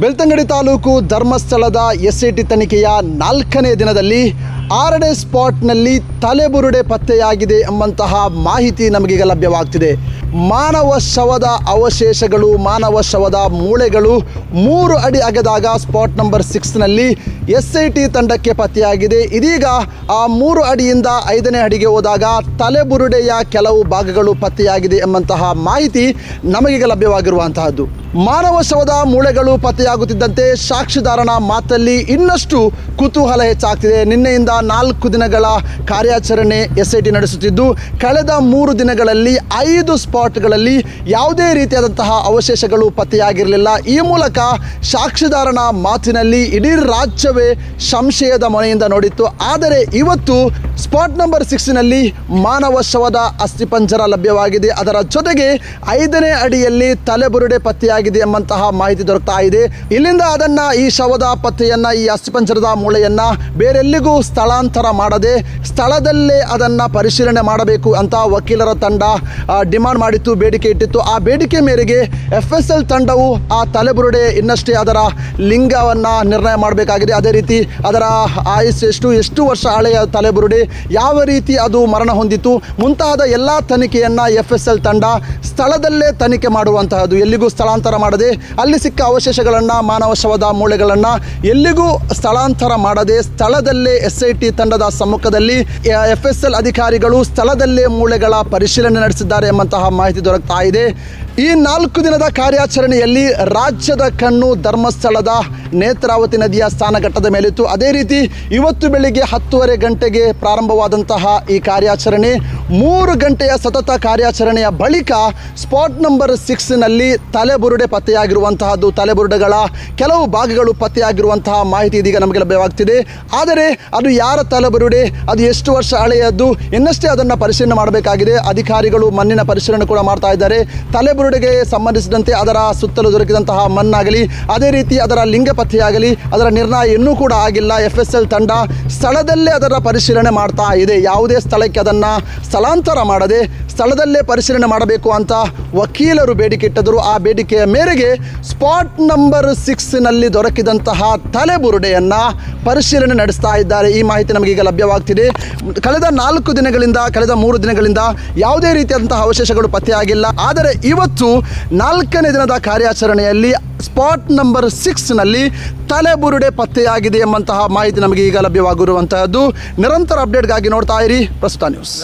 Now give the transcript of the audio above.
ಬೆಳ್ತಂಗಡಿ ತಾಲೂಕು ಧರ್ಮಸ್ಥಳದ ಎಸ್ ತನಿಖೆಯ ನಾಲ್ಕನೇ ದಿನದಲ್ಲಿ ಆರನೇ ಸ್ಪಾಟ್ನಲ್ಲಿ ತಲೆಬುರುಡೆ ಪತ್ತೆಯಾಗಿದೆ ಎಂಬಂತಹ ಮಾಹಿತಿ ನಮಗೀಗ ಲಭ್ಯವಾಗ್ತಿದೆ. ಮಾನವ ಶವದ ಅವಶೇಷಗಳು, ಮಾನವ ಶವದ ಮೂಳೆಗಳು ಮೂರು ಅಡಿ ಅಗೆದಾಗ ಸ್ಪಾಟ್ ನಂಬರ್ ಸಿಕ್ಸ್ನಲ್ಲಿ ಎಸ್ ಐ ಟಿ ತಂಡಕ್ಕೆ ಪತ್ತೆಯಾಗಿದೆ. ಇದೀಗ ಆ ಮೂರು ಅಡಿಯಿಂದ ಐದನೇ ಅಡಿಗೆ ಹೋದಾಗ ತಲೆಬುರುಡೆಯ ಕೆಲವು ಭಾಗಗಳು ಪತ್ತೆಯಾಗಿದೆ ಎಂಬಂತಹ ಮಾಹಿತಿ ನಮಗೀಗ ಲಭ್ಯವಾಗಿರುವಂತಹದ್ದು. ಮಾನವ ಶವದ ಮೂಳೆಗಳು ಪತ್ತೆಯಾಗುತ್ತಿದ್ದಂತೆ ಸಾಕ್ಷಿದಾರನ ಮಾತಲ್ಲಿ ಇನ್ನಷ್ಟು ಕುತೂಹಲ ಹೆಚ್ಚಾಗ್ತಿದೆ. ನಿನ್ನೆಯಿಂದ ನಾಲ್ಕು ದಿನಗಳ ಕಾರ್ಯಾಚರಣೆ ಎಸ್ ಐ ಟಿ ನಡೆಸುತ್ತಿದ್ದು, ಕಳೆದ ಮೂರು ದಿನಗಳಲ್ಲಿ ಐದು ಸ್ಪಾಟ್ಗಳಲ್ಲಿ ಯಾವುದೇ ರೀತಿಯಾದಂತಹ ಅವಶೇಷಗಳು ಪತ್ತೆಯಾಗಿರಲಿಲ್ಲ. ಈ ಮೂಲಕ ಸಾಕ್ಷಿದಾರನ ಮಾತಿನಲ್ಲಿ ಇಡೀ ರಾಜ್ಯವೇ ಸಂಶಯದ ಮನೆಯಿಂದ ನೋಡಿತ್ತು. ಆದರೆ ಇವತ್ತು ಸ್ಪಾಟ್ ನಂಬರ್ ಸಿಕ್ಸ್ನಲ್ಲಿ ಮಾನವ ಶವದ ಅಸ್ಥಿಪಂಜರ ಲಭ್ಯವಾಗಿದೆ. ಅದರ ಜೊತೆಗೆ ಐದನೇ ಅಡಿಯಲ್ಲಿ ತಲೆಬುರುಡೆ ಪತ್ತೆಯಾಗಿದೆ ಎಂಬಂತಹ ಮಾಹಿತಿ ದೊರಕ್ತಾ ಇದೆ. ಇಲ್ಲಿಂದ ಅದನ್ನ ಈ ಶವದ ಪತ್ತೆಯನ್ನ, ಈ ಅಸ್ಥಿಪಂಜರದ ಮೂಳೆಯನ್ನ ಬೇರೆಲ್ಲಿಗೂ ಸ್ಥಳಾಂತರ ಮಾಡದೆ ಸ್ಥಳದಲ್ಲೇ ಅದನ್ನ ಪರಿಶೀಲನೆ ಮಾಡಬೇಕು ಅಂತ ವಕೀಲರ ತಂಡ ಡಿಮಾಂಡ್ ಮಾಡಿತ್ತು, ಬೇಡಿಕೆ ಇಟ್ಟಿತ್ತು. ಆ ಬೇಡಿಕೆ ಮೇರೆಗೆ ಎಫ್ ಎಸ್ ಎಲ್ ತಂಡವು ಆ ತಲೆಬುರುಡೆ ಇನ್ನಷ್ಟೇ ಅದರ ಲಿಂಗವನ್ನು ನಿರ್ಣಯ ಮಾಡಬೇಕಾಗಿದೆ. ಅದೇ ರೀತಿ ಅದರ ಆಯುಸ್ ಎಷ್ಟು ಎಷ್ಟು ವರ್ಷ ಹಳೆಯ ತಲೆಬುರುಡೆ ಯಾವ ರೀತಿ ಅದು ಮರಣ ಹೊಂದಿತು? ಮುಂತಾದ ಎಲ್ಲ ತನಿಖೆಯನ್ನು ಎಫ್ ಎಸ್ ಎಲ್ ತಂಡ ಸ್ಥಳದಲ್ಲೇ ತನಿಖೆ ಮಾಡುವಂತಹದ್ದು. ಎಲ್ಲಿಗೂ ಸ್ಥಳಾಂತರ ಮಾಡದೆ, ಅಲ್ಲಿ ಸಿಕ್ಕ ಅವಶೇಷಗಳನ್ನು ಮಾನವ ಶವದ ಮೂಳೆಗಳನ್ನು ಎಲ್ಲಿಗೂ ಸ್ಥಳಾಂತರ ಮಾಡದೆ, ಸ್ಥಳದಲ್ಲೇ ಎಸ್ ಐ ತಂಡದ ಸಮ್ಮುಖದಲ್ಲಿ ಎಫ್ ಎಸ್ ಎಲ್ ಅಧಿಕಾರಿಗಳು ಸ್ಥಳದಲ್ಲೇ ಮೂಳೆಗಳ ಪರಿಶೀಲನೆ ನಡೆಸಿದ್ದಾರೆ ಎಂಬಂತಹ ಮಾಹಿತಿ ದೊರಕ್ತಾ ಇದೆ. ಈ ನಾಲ್ಕು ದಿನದ ಕಾರ್ಯಾಚರಣೆಯಲ್ಲಿ ರಾಜ್ಯದ ಕಣ್ಣು ಧರ್ಮಸ್ಥಳದ ನೇತ್ರಾವತಿ ನದಿಯ ಸ್ಥಾನಘಟ್ಟದ ಮೇಲಿತ್ತು. ಅದೇ ರೀತಿ, ಇವತ್ತು ಬೆಳಿಗ್ಗೆ ಹತ್ತುವರೆ ಗಂಟೆಗೆ ಪ್ರಾರಂಭವಾದಂತಹ ಈ ಕಾರ್ಯಾಚರಣೆ ಮೂರು ಗಂಟೆಯ ಸತತ ಕಾರ್ಯಾಚರಣೆಯ ಬಳಿಕ ಸ್ಪಾಟ್ ನಂಬರ್ ಸಿಕ್ಸ್ನಲ್ಲಿ ತಲೆಬುರುಡೆ ಪತ್ತೆಯಾಗಿರುವಂತಹದ್ದು. ತಲೆಬುರುಡೆಗಳ ಕೆಲವು ಭಾಗಗಳು ಪತ್ತೆಯಾಗಿರುವಂತಹ ಮಾಹಿತಿ ಇದೀಗ ನಮಗೆ ಲಭ್ಯವಾಗ್ತಿದೆ. ಆದರೆ ಅದು ಯಾರ ತಲೆಬುರುಡೆ, ಅದು ಎಷ್ಟು ವರ್ಷ ಹಳೆಯದ್ದು, ಇನ್ನಷ್ಟೇ ಅದನ್ನು ಪರಿಶೀಲನೆ ಮಾಡಬೇಕಾಗಿದೆ. ಅಧಿಕಾರಿಗಳು ಮಣ್ಣಿನ ಪರಿಶೀಲನೆ ಕೂಡ ಮಾಡ್ತಾ ಇದ್ದಾರೆ. ತಲೆಬುರುಡೆಗೆ ಸಂಬಂಧಿಸಿದಂತೆ ಅದರ ಸುತ್ತಲೂ ದೊರಕಿದಂತಹ ಮಣ್ಣಾಗಲಿ, ಅದೇ ರೀತಿ ಅದರ ಲಿಂಗ ಪತ್ತೆಯಾಗಲಿ, ಅದರ ನಿರ್ಣಯ ಇನ್ನೂ ಕೂಡ ಆಗಿಲ್ಲ. ಎಫ್ ಎಸ್ ಎಲ್ ತಂಡ ಸ್ಥಳದಲ್ಲೇ ಅದರ ಪರಿಶೀಲನೆ ಮಾಡ್ತಾ ಇದೆ. ಯಾವುದೇ ಸ್ಥಳಕ್ಕೆ ಅದನ್ನು ಸ್ಥಳಾಂತರ ಮಾಡದೆ ಸ್ಥಳದಲ್ಲೇ ಪರಿಶೀಲನೆ ಮಾಡಬೇಕು ಅಂತ ವಕೀಲರು ಬೇಡಿಕೆ ಇಟ್ಟಿದ್ದರು ಆ ಬೇಡಿಕೆಯ ಮೇರೆಗೆ ಸ್ಪಾಟ್ ನಂಬರ್ ಸಿಕ್ಸ್ನಲ್ಲಿ ದೊರಕಿದಂತಹ ತಲೆಬುರುಡೆಯನ್ನು ಪರಿಶೀಲನೆ ನಡೆಸ್ತಾ ಇದ್ದಾರೆ. ಈ ಮಾಹಿತಿ ನಮಗೀಗ ಲಭ್ಯವಾಗ್ತಿದೆ. ಕಳೆದ ನಾಲ್ಕು ದಿನಗಳಿಂದ, ಕಳೆದ ಮೂರು ದಿನಗಳಿಂದ ಯಾವುದೇ ರೀತಿಯಾದಂತಹ ಅವಶೇಷಗಳು ಪತ್ತೆಯಾಗಿಲ್ಲ. ಆದರೆ ಇವತ್ತು ನಾಲ್ಕನೇ ದಿನದ ಕಾರ್ಯಾಚರಣೆಯಲ್ಲಿ ಸ್ಪಾಟ್ ನಂಬರ್ ಸಿಕ್ಸ್ನಲ್ಲಿ ತಲೆಬುರುಡೆ ಪತ್ತೆಯಾಗಿದೆ ಎಂಬಂತಹ ಮಾಹಿತಿ ನಮಗೆ ಈಗ ಲಭ್ಯವಾಗಿರುವಂತಹದ್ದು. ನಿರಂತರ ಅಪ್ಡೇಟ್ಗಾಗಿ ನೋಡ್ತಾ ಇರಿ. ಪ್ರಸ್ತುತ ನ್ಯೂಸ್.